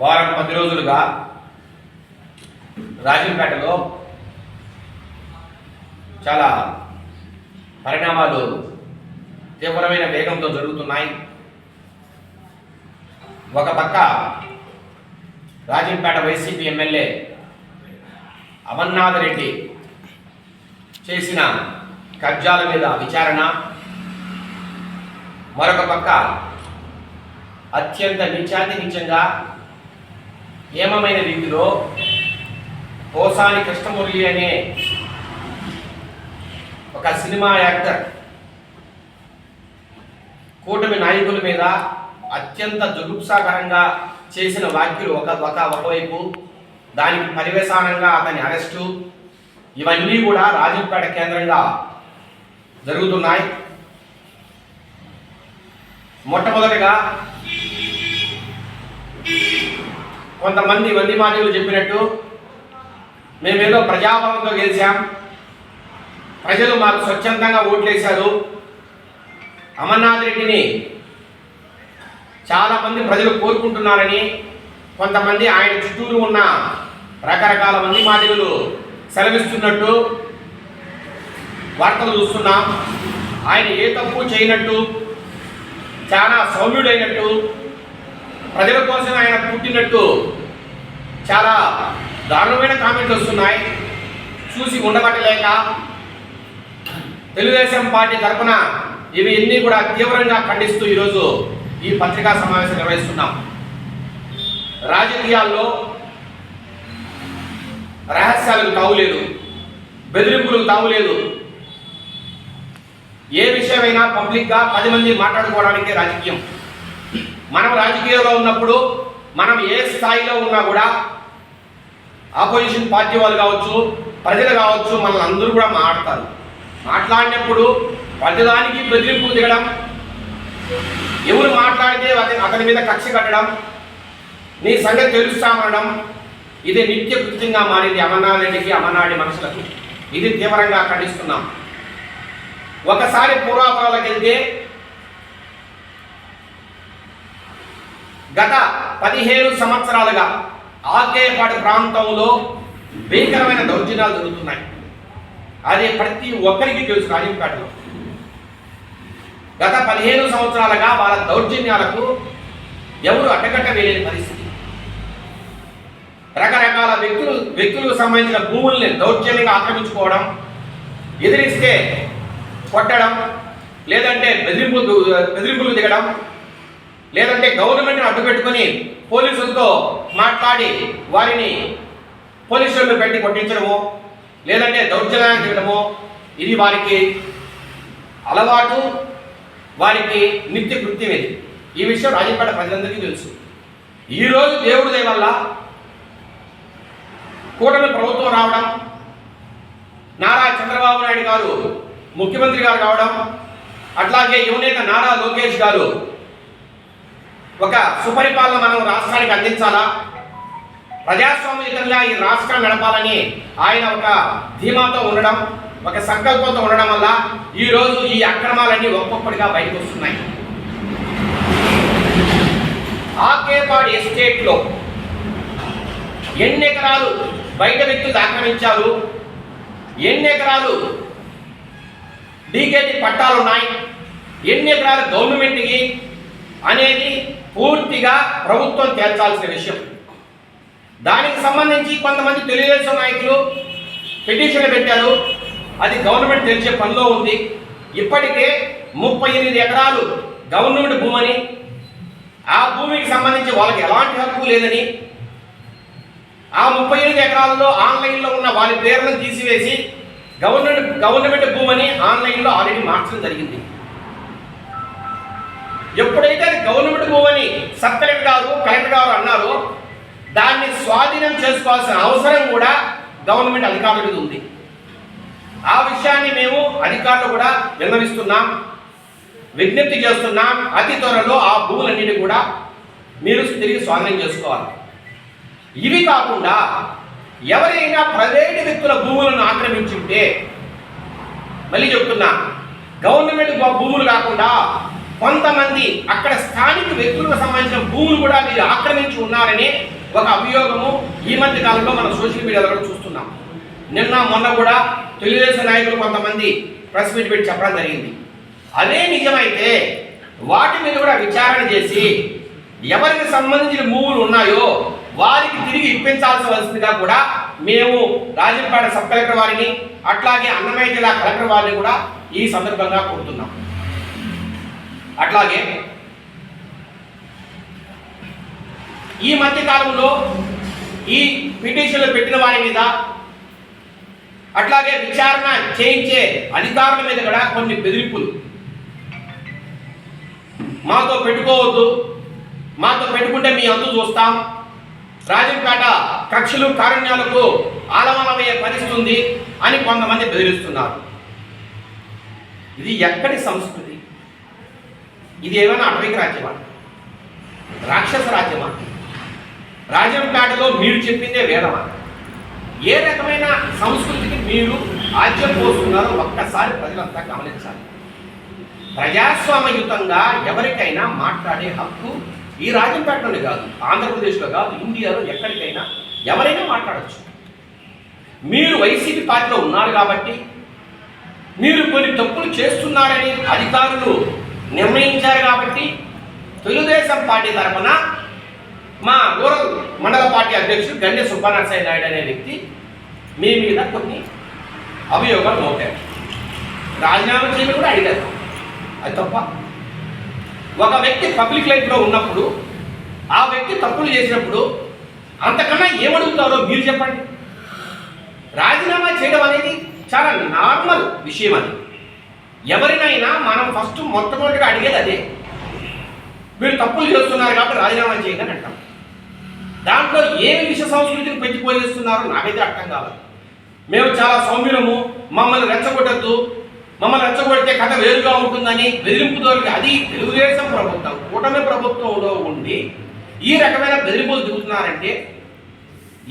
వారం పది రోజులుగా రాజంపేటలో చాలా పరిణామాలు తీవ్రమైన వేగంతో జరుగుతున్నాయి. ఒక పక్క రాజంపేట వైసీపీ ఎమ్మెల్యే అమర్నాథ్ రెడ్డి చేసిన కబ్జాల మీద విచారణ. మరొక పక్క అత్యంత నిత్యాతి నిత్యంగా ఏమమైన రీతిలో పోసాని కృష్ణమురళి అనే ఒక సినిమా యాక్టర్ కూటమి నాయకుల మీద అత్యంత జుగుప్సాకరంగా చేసిన వ్యాఖ్యలు ఒక ఒక ఒకవైపు దానికి పరివేశానంగా అతని అరెస్టు ఇవన్నీ కూడా రాజంపేట కేంద్రంగా జరుగుతున్నాయి. మొట్టమొదటిగా కొంతమంది వంది మాటలు చెప్పినట్టు మేమేదో ప్రజాబలంతో గెలిచాం. ప్రజలు మాకు స్వచ్ఛందంగా ఓట్లేశారు. అమర్నాథ్ రెడ్డిని చాలామంది ప్రజలు కోరుకుంటున్నారని కొంతమంది ఆయన చుట్టూరు ఉన్న రకరకాల మంది మాదిగులు సెలవిస్తున్నట్టు వార్తలు చూస్తున్నాం. ఆయన ఏ తప్పు చేయనట్టు చాలా సౌమ్యుడైనట్టు ప్రజల కోసం ఆయన పుట్టినట్టు చాలా దారుణమైన కామెంట్లు వస్తున్నాయి. చూసి ఉండబట్టలేక తెలుగుదేశం పార్టీ తరఫున ఇవి ఎన్ని కూడా తీవ్రంగా ఖండిస్తూ ఈరోజు ఈ పత్రికా సమావేశం నిర్వహిస్తున్నాం. రాజకీయాల్లో రహస్యాలకు తావులేదు బెదిరింపులకు తావులేదు ఏ విషయమైనా పబ్లిక్గా పది మంది మాట్లాడుకోవడానికే రాజకీయం. మనం రాజకీయాల్లో ఉన్నప్పుడు మనం ఏ స్థాయిలో ఉన్నా కూడా ఆపోజిషన్ పార్టీ వాళ్ళు కావచ్చు ప్రజలు కావచ్చు మనల్ని అందరూ కూడా మాట్లాడతారు. మాట్లాడినప్పుడు ప్రతిదానికి బెదిరింపు దిగడం ఎవరు మాట్లాడితే అతని అతని మీద కక్ష కట్టడం నీ సంగతి తెలుస్తామనడం ఇది నిత్య కృత్యంగా మారింది అమర్నాథ్ రెడ్డికి అమర్నాడి మనుషులకు. ఇది తీవ్రంగా ఖండిస్తున్నాం. ఒకసారి పూర్వాపరాలకు వెళ్తే గత పదిహేను సంవత్సరాలుగా ఆకేపాడు ప్రాంతంలో భీకరమైన దౌర్జన్యాలు జరుగుతున్నాయి. అది ప్రతి ఒక్కరికి తెలుసు కాజీంపేటలో గత పదిహేను సంవత్సరాలుగా వాళ్ళ దౌర్జన్యాలకు ఎవరు అడ్డకట్ట వేయలేని పరిస్థితి. రకరకాల వ్యక్తులు వ్యక్తులకు సంబంధించిన భూముల్ని దౌర్జన్యంగా ఆక్రమించుకోవడం ఎదిరిస్తే కొట్టడం లేదంటే బెదిరింపులు బెదిరింపులు దిగడం లేదంటే గవర్నమెంట్ని అడ్డుపెట్టుకొని పోలీసులతో మాట్లాడి వారిని పోలీసులను పెట్టి కొట్టించడము లేదంటే దౌర్జన్యాన్ని చేయడము ఇది వారికి అలవాటు వారికి నిత్య కృత్యం ఇది. ఈ విషయం రాజంపేట ప్రజలందరికీ తెలుసు. ఈరోజు దేవుడి దయ వల్ల కూటమి ప్రభుత్వం రావడం నారా చంద్రబాబు నాయుడు గారు ముఖ్యమంత్రి గారు కావడం అట్లాగే యువనేత నారా లోకేష్ గారు ఒక సుపరిపాలన మనం రాష్ట్రానికి అందించాలా? ప్రజాస్వామ్యతంగా ఈ రాష్ట్రాన్ని నడపాలని ఆయన ఒక ధీమాతో ఉండడం ఒక సంకల్పంతో ఉండడం వల్ల ఈ రోజు ఈ అక్రమాలన్నీ ఒక్కొక్కటిగా బయటకు వస్తున్నాయి ఆకేపాడు ఎస్టేట్లో ఎన్ని ఎకరాలు బయట వ్యక్తులు ఆక్రమించారు? ఎన్ని ఎకరాలు డీకేటీ పట్టాలు ఉన్నాయి ఎన్ని ఎకరాలు గవర్నమెంట్కి అనేది పూర్తిగా ప్రభుత్వం తేల్చాల్సిన విషయం. దానికి సంబంధించి కొంతమంది తెలుగుదేశం నాయకులు పిటిషన్ పెట్టారు. అది గవర్నమెంట్ తెలిసే పనిలో ఉంది. ఇప్పటికే ముప్పై ఎనిమిది ఎకరాలు గవర్నమెంట్ భూమని ఆ భూమికి సంబంధించి వాళ్ళకి ఎలాంటి హక్కు లేదని ఆ ముప్పై ఎనిమిది ఎకరాల్లో ఆన్లైన్లో ఉన్న వారి పేర్లను తీసివేసి గవర్నమెంట్ గవర్నమెంట్ భూమని ఆన్లైన్లో ఆల్రెడీ మార్చడం జరిగింది. ఎప్పుడైతే అది గవర్నమెంట్ భూమని సబ్ కలెక్టర్ గారు కలెక్టర్ గారు అన్నారో దాన్ని స్వాధీనం చేసుకోవాల్సిన అవసరం కూడా గవర్నమెంట్ అధికారుల మీద ఉంది. ఆ విషయాన్ని మేము అధికారులు కూడా విన్నవిస్తున్నాం విజ్ఞప్తి చేస్తున్నాం. అతి త్వరలో ఆ భూములన్నిటి కూడా మీరు తిరిగి స్వాధీనం చేసుకోవాలి. ఇవి కాకుండా ఎవరైనా ప్రైవేటు వ్యక్తుల భూములను ఆక్రమించుంటే మళ్ళీ చెప్తున్నా గవర్నమెంట్ భూములు కాకుండా కొంతమంది అక్కడ స్థానిక వ్యక్తులకు సంబంధించిన భూములు కూడా మీరు ఆక్రమించి ఉన్నారని ఒక అభియోగము ఈ మధ్య కాలంలో మనం సోషల్ మీడియాలో కూడా చూస్తున్నాం. నిన్న మొన్న కూడా తెలుగుదేశం నాయకులు కొంతమంది ప్రెస్ మీట్ పెట్టి చెప్పడం జరిగింది. అదే నిజమైతే వాటి మీద కూడా విచారణ చేసి ఎవరికి సంబంధించిన భూములు ఉన్నాయో వారికి తిరిగి ఇప్పించాల్సివలసిందిగా కూడా మేము రాజంపేట సబ్ కలెక్టర్ వారిని అట్లాగే అన్నమయ్య జిల్లా కలెక్టర్ వారిని కూడా ఈ సందర్భంగా కోరుతున్నాం. అట్లాగే ఈ మధ్య కాలంలో ఈ పిటిషన్లు పెట్టిన వారి మీద అట్లాగే విచారణ చేయించే అధికారుల మీద కూడా కొన్ని బెదిరింపులు. మాతో పెట్టుకోవద్దు మాతో పెట్టుకుంటే మీ అందు చూస్తాం. రాజంపేట కక్షలు కారుణ్యాలకు ఆలమలమయ్యే పరిస్థితి ఉంది అని కొంతమంది బెదిరిస్తున్నారు. ఇది ఎక్కడి సంస్కృతి? ఇది ఏమైనా అటవిక రాజ్యమా? రాక్షస రాజ్యమా? రాజంపేటలో మీరు చెప్పిందే వేదమా? ఏ రకమైన సంస్కృతికి మీరు ఆజ్యం పోస్తున్నారో ఒక్కసారి ప్రజలంతా గమనించాలి. ప్రజాస్వామ్యయుతంగా ఎవరికైనా మాట్లాడే హక్కు ఈ రాజంపేటలోనే కాదు ఆంధ్రప్రదేశ్లో కాదు ఇండియాలో ఎక్కడికైనా ఎవరైనా మాట్లాడచ్చు. మీరు వైసీపీ పార్టీలో ఉన్నారు కాబట్టి మీరు కొన్ని తప్పులు చేస్తున్నారని అధికారులు నిర్ణయించారు కాబట్టి తెలుగుదేశం పార్టీ తరఫున మా రూరల్ మండల పార్టీ అధ్యక్షుడు గండి సుబ్బనరసయ్య నాయుడు అనే వ్యక్తి మీ మీద కొన్ని అభియోగాలు మోపారు. రాజీనామా చేయమని కూడా అడిగారు. అది తప్ప. ఒక వ్యక్తి పబ్లిక్ లైఫ్లో ఉన్నప్పుడు ఆ వ్యక్తి తప్పులు చేసినప్పుడు అంతకన్నా ఏమడుగుతారో మీరు చెప్పండి. రాజీనామా చేయడం అనేది చాలా నార్మల్ విషయం అది. ఎవరినైనా మనం ఫస్ట్ మొట్టమొదటిగా అడిగేది అదే. మీరు తప్పులు చేస్తున్నారు కాబట్టి రాజీనామా చేయండి అని అంటాం. దాంట్లో ఏమి విష సంస్కృతిని పెంచిపోయిస్తున్నారో నాకైతే అర్థం కావాలి. మేము చాలా సౌమ్యులము మమ్మల్ని రెచ్చగొట్టద్దు మమ్మల్ని రెచ్చగొడితే కథ వేరుగా ఉంటుందని బెదిరింపుతో అది తెలుగుదేశం ప్రభుత్వం కూటమి ప్రభుత్వంలో ఉండి ఈ రకమైన బెదిరింపులు దిగుతున్నారంటే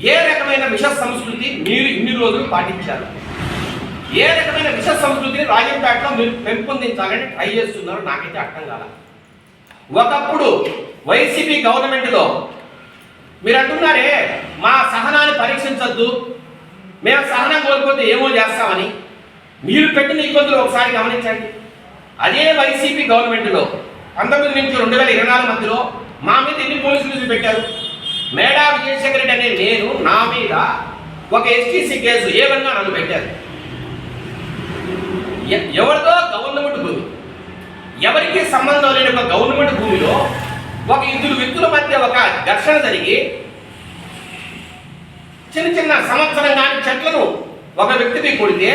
ఏ రకమైన విష సంస్కృతి మీరు ఇన్ని రోజులు పాటించారు? ఏ రకమైన విష సంస్కృతిని రాజంపేటలో మీరు పెంపొందించాలని ట్రై చేస్తున్నారు నాకైతే అర్థం కాల. ఒకప్పుడు వైసీపీ గవర్నమెంట్లో మీరు అంటున్నారే మా సహనాన్ని పరీక్షించద్దు మేము సహనం కోల్పోతే ఏమో చేస్తామని. మీరు పెట్టిన ఇబ్బందులు ఒకసారి గమనించండి. అదే వైసీపీ గవర్నమెంట్లో పంతొమ్మిది నుంచి రెండు వేల ఇరవై నాలుగు మధ్యలో మా మీద ఎన్ని పోలీసులు కేసులు పెట్టారు? మేడా విజయశేఖర్ రెడ్డి అనే నేను నా మీద ఒక ఎస్టీసీ కేసు ఏమన్నా నన్ను పెట్టారు? ఎవరిదో గవర్నమెంట్ భూమి? ఎవరికి సంబంధం లేని ఒక గవర్నమెంట్ భూమిలో ఒక ఇద్దరు వ్యక్తుల మధ్య ఒక ఘర్షణ జరిగి చిన్న చిన్న సంవత్సరం కాని చెట్లను ఒక వ్యక్తికి కొడితే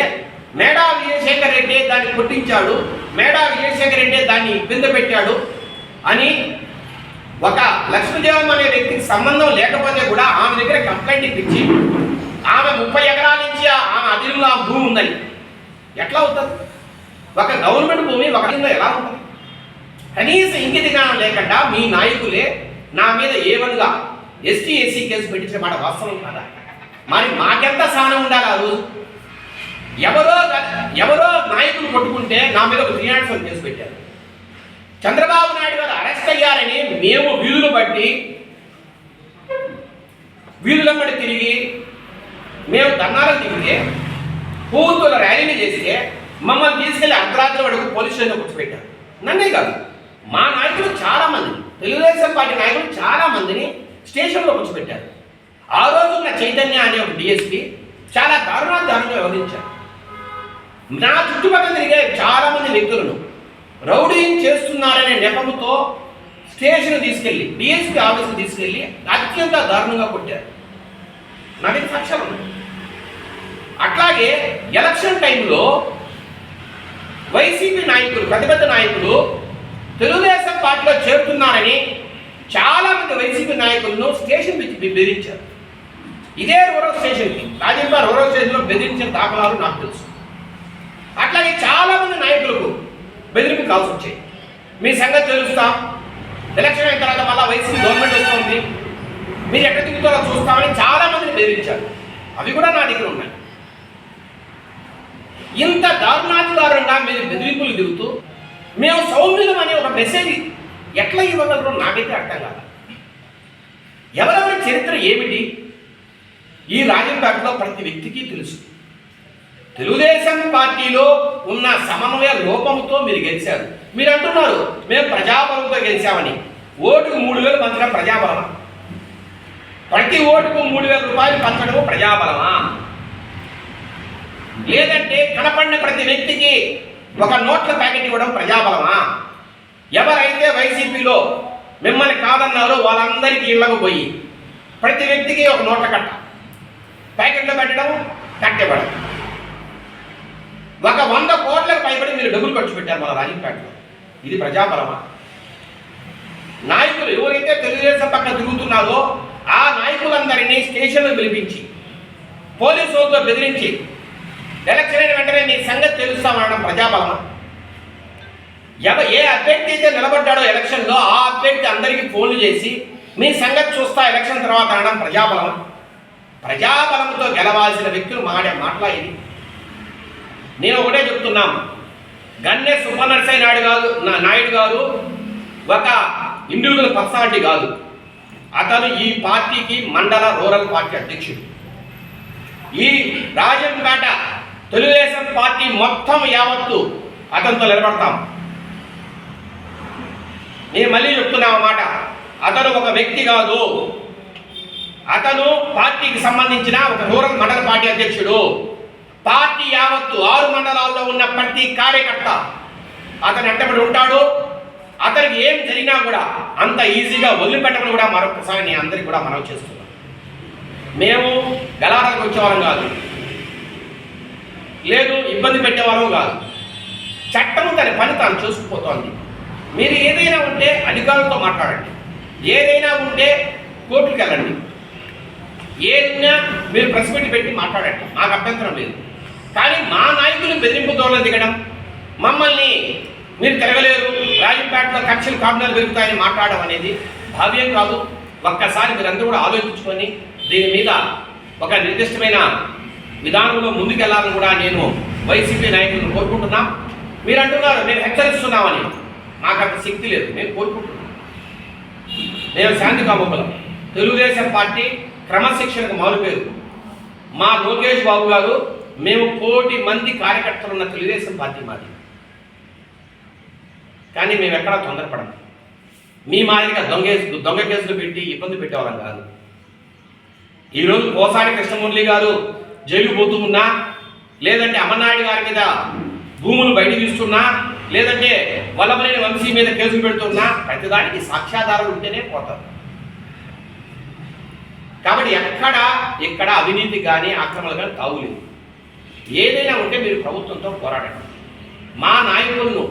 మేడా విజయశేఖర్ రెడ్డి దాన్ని కొట్టించాడు మేడా విజయశేఖర్ రెడ్డి దాన్ని కింద పెట్టాడు అని ఒక లక్ష్మీదేవం అనే వ్యక్తికి సంబంధం లేకపోతే కూడా ఆమె దగ్గర కంప్లైంట్ ఇప్పించి ఆమె ముప్పై ఎకరాల నుంచి ఆమె అదిలో ఆ భూమి ఉందని ఎట్లా అవుతుంది ఒక గవర్నమెంట్ భూమి ఒక కింద ఎలా ఉంటుంది? కనీసం ఇంగిత జ్ఞానం లేకుండా మీ నాయకులే నా మీద ఏవన్గా ఎస్టీ ఎస్సీ కేసు పెట్టించిన మాట వాస్తవం కాదా? మరి మాకెంత సహనం ఉండాలి ఆ రోజు? ఎవరో ఎవరో నాయకులు కొట్టుకుంటే నా మీద ఒక త్రీ నాట్ కేసు పెట్టారు. చంద్రబాబు నాయుడు గారు అరెస్ట్ అయ్యారని మేము వీధులు బట్టి వీధులమ్మడి తిరిగి మేము ధర్నాలకు తిరిగితే పూర్తుల ర్యాలీని చేస్తే మమ్మల్ని తీసుకెళ్ళి అర్ధరాత్రి వరకు పోలీస్ స్టేషన్లో కూర్చోబెట్టారు. నన్నే కాదు మా నాయకులు చాలా మంది తెలుగుదేశం పార్టీ నాయకులు చాలా మందిని స్టేషన్లో కూర్చోబెట్టారు. ఆ రోజు ఉన్న చైతన్య అనే ఒక డిఎస్పి చాలా దారుణాధారంగా దారుణంగా వ్యవహరించారు. నా చుట్టుపక్కల తిరిగే చాలా మంది వ్యక్తులను రౌడీని చేస్తున్నారనే నెపముతో స్టేషన్ తీసుకెళ్ళి డిఎస్పీ ఆఫీస్కి తీసుకెళ్ళి అత్యంత దారుణంగా కొట్టారు. నాకు సాక్ష్యాలు ఉన్నాయి అట్లాగే ఎలక్షన్ టైంలో వైసీపీ నాయకులు పెద్ద పెద్ద నాయకులు తెలుగుదేశం పార్టీలో చేరుతున్నారని చాలా మంది వైసీపీ నాయకులను స్టేషన్ నుంచి బెదిరించారు. ఇదే రూరల్ స్టేషన్కి రాజీవ్ రూరల్ స్టేషన్లో బెదిరించిన దాఖలాలు నాకు తెలుసు. అట్లాగే చాలా మంది నాయకులకు బెదిరింపు కాల్సి వచ్చాయి. మీ సంగతి తెలుస్తాం. ఎలక్షన్ అయిన తర్వాత మళ్ళీ వైసీపీ గవర్నమెంట్ వస్తుంది. మీరు ఎక్కడ దిగుతారో చూస్తామని చాలా మందిని బెదిరించారు. అవి కూడా నా దగ్గర ఉన్నాయి. ఇంత దారుణాధికారంగా మీరు బెదిరింపులు దిగుతూ మేము సౌమ్యులం అనే ఒక మెసేజ్ ఎట్లా ఇవ్వగలరు నాకైతే అర్థం కాదు. ఎవరెవరి చరిత్ర ఏమిటి? ఈ రాజంపేటలో ప్రతి వ్యక్తికి తెలుసు. తెలుగుదేశం పార్టీలో ఉన్న సమన్వయ లోపంతో మీరు గెలిచారు. మీరు అంటున్నారు మేము ప్రజాబలంతో గెలిచామని. ఓటుకు మూడు వేలు పంచడం ప్రజాబలమా? ప్రతి ఓటుకు మూడు వేల రూపాయలు పంచడము ప్రజాబలమా? లేదంటే కనపడిన ప్రతి వ్యక్తికి ఒక నోట్ల ప్యాకెట్ ఇవ్వడం ప్రజాబలమా? ఎవరైతే వైసీపీలో మిమ్మల్ని కాదన్నారో వాళ్ళందరికీ ఇళ్ళకు పోయి ప్రతి వ్యక్తికి ఒక నోట్ల కట్ట. ప్యాకెట్లో పెట్టడం కట్టెపడడం ఒక వంద కోట్లకు పైబడి మీరు డబ్బులు ఖర్చు పెట్టారు మన రాజంపేటలో ఇది ప్రజాబలమా? నాయకులు ఎవరైతే తెలుగుదేశం పక్కన తిరుగుతున్నారో ఆ నాయకులందరినీ స్టేషన్లో పిలిపించి పోలీసులతో బెదిరించి ఎలక్షన్ అయిన వెంటనే మీ సంగతి తెలుస్తామనడం ప్రజాబలమా? ఎవ ఏ అభ్యర్థి అయితే నిలబడ్డాడో ఎలక్షన్లో ఆ అభ్యర్థి అందరికీ ఫోన్లు చేసి మీ సంగతి చూస్తా ఎలక్షన్ తర్వాత అనడం ప్రజాబలమా? ప్రజాబలంతో గెలవాల్సిన వ్యక్తులు మాడే మాటలా ఇది. నేను ఒకటే చెప్తున్నాం. గన్నె సుబ్బనరసయ్య నాయుడు గారు నా- నాయుడు గారు ఒక ఇండివిజువల్ పర్సనాలిటీ కాదు. అతను ఈ పార్టీకి మండల రూరల్ పార్టీ అధ్యక్షుడు. ఈ రాజంపేట తెలుగుదేశం పార్టీ మొత్తం యావత్తు అతనితో నిలబడతాం. నేను మళ్ళీ చెప్తున్నా మాట. అతను ఒక వ్యక్తి కాదు. అతను పార్టీకి సంబంధించిన ఒక రూరల్ మండల పార్టీ అధ్యక్షుడు. పార్టీ యావత్తు ఆరు మండలాల్లో ఉన్న ప్రతి కార్యకర్త అతను ఎంటబడి ఉంటాడు. అతనికి ఏం జరిగినా కూడా అంత ఈజీగా వదిలిపెట్టమని కూడా మరొకసారి నేను అందరికి కూడా మనవి చేస్తున్నాను. మేము గలాలకు వచ్చేవాళ్ళం కాదు. లేదు ఇబ్బంది పెట్టేవాళ్ళం కాదు. చట్టం తన పని తాను చూసుకుపోతోంది. మీరు ఏదైనా ఉంటే అధికారులతో మాట్లాడండి. ఏదైనా ఉంటే కోర్టుకి వెళ్ళండి. ఏదైనా మీరు ప్రెస్ మీట్ పెట్టి మాట్లాడండి. మాకు అభ్యంతరం లేదు. కానీ మా నాయకులు బెదిరింపు దోళ దిగడం మమ్మల్ని మీరు తిరగలేరు రాజంపేటలో కక్షలు కాపునాలు పెరుగుతాయని మాట్లాడడం అనేది భావ్యం కాదు. ఒక్కసారి మీరందరూ కూడా ఆలోచించుకొని దీని మీద ఒక నిర్దిష్టమైన విధానంలో ముందుకెళ్ళాలని కూడా నేను వైసీపీ నాయకులను కోరుకుంటున్నా. మీరు అంటున్నారు మేము హెచ్చరిస్తున్నామని. మాకు అంత శక్తి లేదు. మేము కోరుకుంటున్నాం. మేము శాంతి కాముకులం. తెలుగుదేశం పార్టీ క్రమశిక్షణకు మారుపేరు మా లోకేష్ బాబు గారు మేము కోటి మంది కార్యకర్తలు ఉన్న తెలుగుదేశం పార్టీ మాది. కానీ మేము ఎక్కడా తొందరపడం మీ మాదిరిగా దొంగ దొంగ కేసులు పెట్టి ఇబ్బంది పెట్టేవాళ్ళం కాదు. ఈరోజు కోసాడి కృష్ణమురళి గారు జైలుకు పోతూ ఉన్నా లేదంటే అమర్నాయుడు గారి మీద భూములు బయట తీస్తున్నా? లేదంటే వల్లభనేని వంశీ మీద కేసులు పెడుతున్నా? ప్రతిదానికి సాక్ష్యాధారాలు ఉంటేనే పోతారు. కాబట్టి ఎక్కడ ఇక్కడ అవినీతి కానీ ఆక్రమణలు కానీ తావులేదు ఏదైనా ఉంటే మీరు ప్రభుత్వంతో పోరాడండి. మా నాయకులను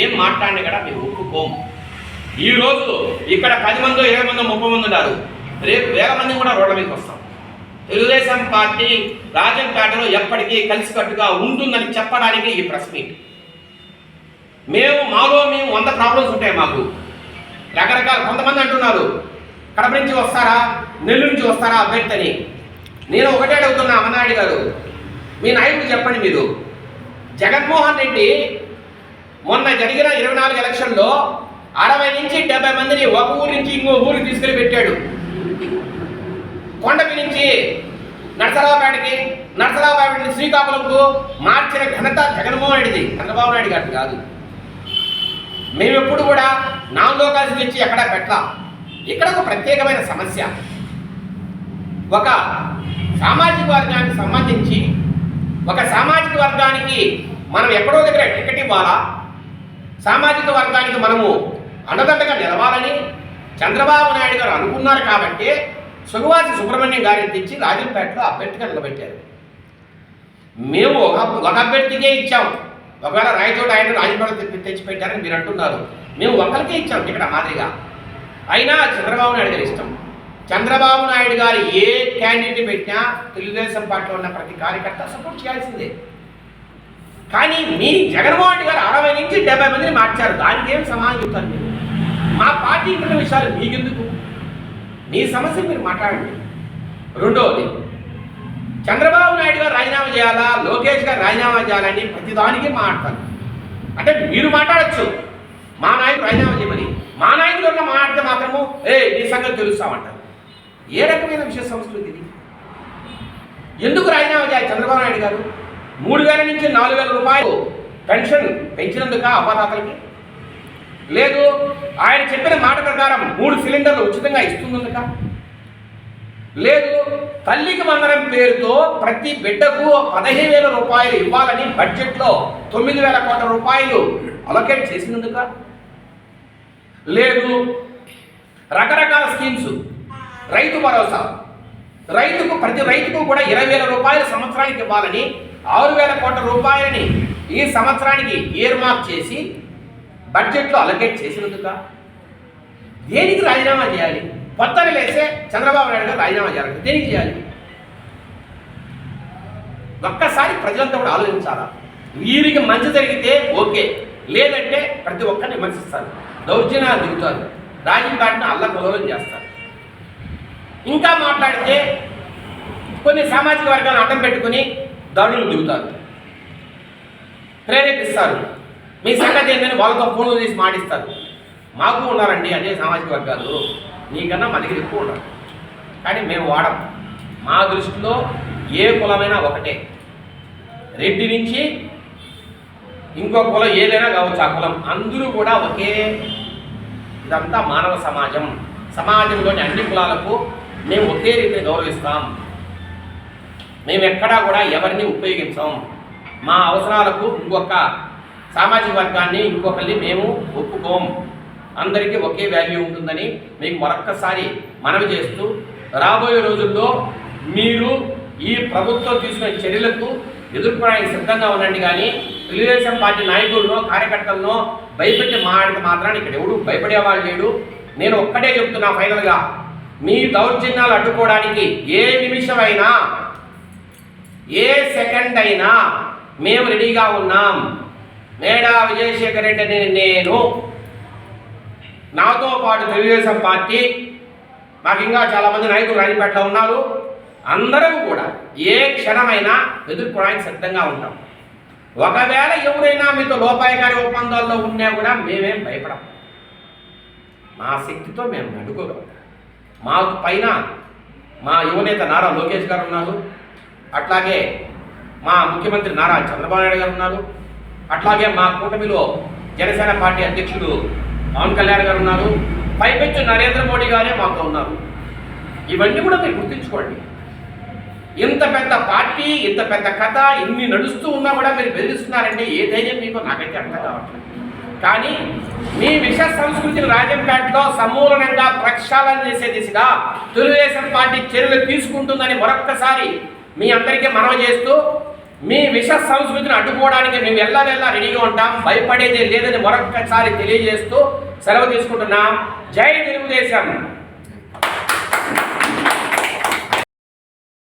ఏం మాట్లాడినా కూడా మేము ఒప్పుకోము. ఈరోజు ఇక్కడ పది మందో ఇరవై మందో ముప్పై మంది ఉన్నారు. రేపు వేల మంది కూడా రోడ్ల మీదకి వస్తాం తెలుగుదేశం పార్టీ రాజంపేటలో ఎప్పటికీ కలిసికట్టుగా ఉంటుందని చెప్పడానికి ఈ ప్రెస్ మీట్. మేము మాలో మేము వంద ప్రాబ్లమ్స్ ఉంటాయి మాకు. రకరకాల కొంతమంది అంటున్నారు కడప నుంచి వస్తారా? నెల్లూరు నుంచి వస్తారా? అభ్యర్థి అని. నేను ఒకటే అడుగుతున్నా అమనాయుడు గారు. మీ నాయకుడు చెప్పండి మీరు. జగన్మోహన్ రెడ్డి మొన్న జరిగిన ఇరవై నాలుగు ఎలక్షన్లో అరవై నుంచి డెబ్బై మందిని ఒక ఊరు నుంచి ఇంకో ఊరికి తీసుకెళ్ళి పెట్టాడు. కొండపి నుంచి నరసరావుపేటకి నరసరావుపేట నుంచి శ్రీకాకుళంకు మార్చిన ఘనత జగన్మోహన్ రెడ్డిది. చంద్రబాబు నాయుడు గారిది కాదు. మేము ఎప్పుడు కూడా నాలుగో కలిసి తెచ్చి ఎక్కడ పెట్టాం ఇక్కడ ఒక ప్రత్యేకమైన సమస్య. ఒక సామాజిక వర్గానికి సంబంధించి ఒక సామాజిక వర్గానికి మనం ఎక్కడో దగ్గర టికెట్ ఇవ్వాలా? సామాజిక వర్గానికి మనము అండదండగా నిలవాలని చంద్రబాబు నాయుడు గారు అనుకున్నారు కాబట్టి సుగవాసి సుబ్రహ్మణ్యం గారిని తెచ్చి రాజంపేటలో అభ్యర్థిగా నిలబెట్టారు మేము ఒక ఒక అభ్యర్థికే ఇచ్చాం. ఒకవేళ రాయచోట ఆయన రాజంపేట తెచ్చి- పెట్టారని మీరు అంటున్నారు. మేము ఒకరికే ఇచ్చాం ఇక్కడ మాదిరిగా. అయినా చంద్రబాబు నాయుడు గారి ఇష్టం. చంద్రబాబు నాయుడు గారు ఏ క్యాండిడేట్ పెట్టినా తెలుగుదేశం పార్టీలో ఉన్న ప్రతి కార్యకర్త సపోర్ట్ చేయాల్సిందే. కానీ మీ జగన్మోహన్ రెడ్డి గారు అరవై నుంచి డెబ్బై మందిని మార్చారు. దానికి ఏం సమాధానం చెప్తారు మా పార్టీ ఇంటున్న విషయాలు మీకెందుకు? మీ సమస్య మీరు మాట్లాడండి. రెండవది చంద్రబాబు నాయుడు గారు రాజీనామా చేయాలా? లోకేష్ గారు రాజీనామా చేయాలని ప్రతిదానికి మాట్లాడతారు. అంటే మీరు మాట్లాడచ్చు. మా నాయకుడు రాజీనామా చేయమని. మా నాయకుడు ఉన్న మాట్లాడితే మాత్రము ఏ నీ సంగతి తెలుస్తామంటారు. ఏ రకమైన విషయ సంస్కృతి ఇది? ఎందుకు రాజీనామా చేయాలి చంద్రబాబు నాయుడు గారు? మూడు వేల నుంచి నాలుగు వేల రూపాయలు పెన్షన్ పెంచినందుక అవ్వదాతలకి లేదు ఆయన చెప్పిన మాట ప్రకారం మూడు సిలిండర్లు ఉచితంగా ఇస్తుందట లేదు తల్లికి వందనం పేరుతో ప్రతి బిడ్డకు పదిహేను వేల రూపాయలు ఇవ్వాలని బడ్జెట్లో తొమ్మిది వేల కోట్ల రూపాయలు అలొకేట్ చేసినందుక. లేదు రకరకాల స్కీమ్స్ రైతు భరోసా. రైతుకు ప్రతి రైతుకు కూడా ఇరవై వేల రూపాయలు సంవత్సరానికి ఇవ్వాలని ఆరు వేల కోట్ల రూపాయలని ఈ సంవత్సరానికి ఇయర్ మార్క్ చేసి బడ్జెట్లో అలొకేట్ చేసినందుక? దేనికి రాజీనామా చేయాలి? కొత్తగా లేస్తే చంద్రబాబు నాయుడు గారు రాజీనామా చేయాలి దేనికి చేయాలి? ఒక్కసారి ప్రజలంతా కూడా ఆలోచించాలా? వీరికి మంచి జరిగితే ఓకే లేదంటే ప్రతి ఒక్కరిని విమర్శిస్తారు దౌర్జన్యాలు దిగుతారు రాజీపాటిని అల్లకలోలం చేస్తారు. ఇంకా మాట్లాడితే కొన్ని సామాజిక వర్గాలను అడ్డం పెట్టుకుని దాడులు దిగుతారు. ప్రేరేపిస్తారు. మీ సంగతి ఏంటని వాళ్ళతో ఫోన్లు చేసి మాటిస్తారు. మాకు ఉన్నారండి అదే సామాజిక వర్గాలు. నీకన్నా మా దగ్గర ఎక్కువ ఉన్నారు కానీ మేము వాడం మా దృష్టిలో ఏ కులమైనా ఒకటే. రెడ్డి నుంచి ఇంకో కులం ఏదైనా కావచ్చు ఆ కులం అందరూ కూడా ఒకే. ఇదంతా మానవ సమాజం. సమాజంలోని అన్ని కులాలకు మేము ఒకే రీతిని గౌరవిస్తాం. మేము ఎక్కడా కూడా ఎవరిని ఉపయోగించాం. మా అవసరాలకు ఇంకొక సామాజిక వర్గాన్ని ఇంకొకరిని మేము ఒప్పుకోం అందరికీ ఒకే వాల్యూ ఉంటుందని మీకు మరొక్కసారి మనవి చేస్తూ రాబోయే రోజుల్లో మీరు ఈ ప్రభుత్వం తీసుకునే చర్యలకు ఎదుర్కోవడానికి సిద్ధంగా ఉండండి కానీ తెలుగుదేశం పార్టీ నాయకులను కార్యకర్తలను భయపెట్టి మాట్లాడితే మాత్రాన్ని ఇక్కడ ఎవడు భయపడేవాళ్ళు లేడు. నేను ఒక్కటే చెప్తున్నా ఫైనల్గా మీ దౌర్జన్యాలు అడ్డుకోవడానికి ఏ నిమిషమైనా ఏ సెకండ్ అయినా మేము రెడీగా ఉన్నాం. మేడా విజయశేఖర్ రెడ్డి నేను నాతో పాటు తెలుగుదేశం పార్టీ మాకు ఇంకా చాలామంది నాయకులు రాజపేటలో ఉన్నారు. అందరం కూడా ఏ క్షణమైనా ఎదుర్కోవడానికి సిద్ధంగా ఉంటాం. ఒకవేళ ఎవరైనా మీతో లోపాయకారి ఒప్పందాల్లో ఉన్నా కూడా మేమేం భయపడం. మా శక్తితో మేము అడ్డుకోగలం మాకు పైన మా యువనేత నారా లోకేష్ గారు ఉన్నారు. అట్లాగే మా ముఖ్యమంత్రి నారా చంద్రబాబు నాయుడు గారు ఉన్నారు. అట్లాగే మా కూటమిలో జనసేన పార్టీ అధ్యక్షుడు పవన్ కళ్యాణ్ గారు ఉన్నారు. పైపెచ్చు నరేంద్ర మోడీ గారే మాతో ఉన్నారు. ఇవన్నీ కూడా మీరు గుర్తుంచుకోండి. ఇంత పెద్ద పార్టీ ఇంత పెద్ద కథ ఇన్ని నడుస్తూ ఉన్నా కూడా మీరు బెదిరిస్తున్నారంటే ఏ ధైర్యం మీకు? నాకైతే అర్థం కావట్లేదు. కానీ మీ విష సంస్కృతిని రాజంపేటలో సమూలంగా ప్రక్షాళన చేసే దిశగా తెలుగుదేశం పార్టీ చర్యలు తీసుకుంటుందని మరొక్కసారి మీ అందరికీ మనవి చేస్తూ మీ విష సంస్కృతిని అడ్డుకోవడానికి మేము ఎల్లవెల్లా రెడీగా ఉంటాం. భయపడేది లేదని మరొకసారి తెలియజేస్తూ సెలవు తీసుకుంటున్నాం. జై తెలుగుదేశం.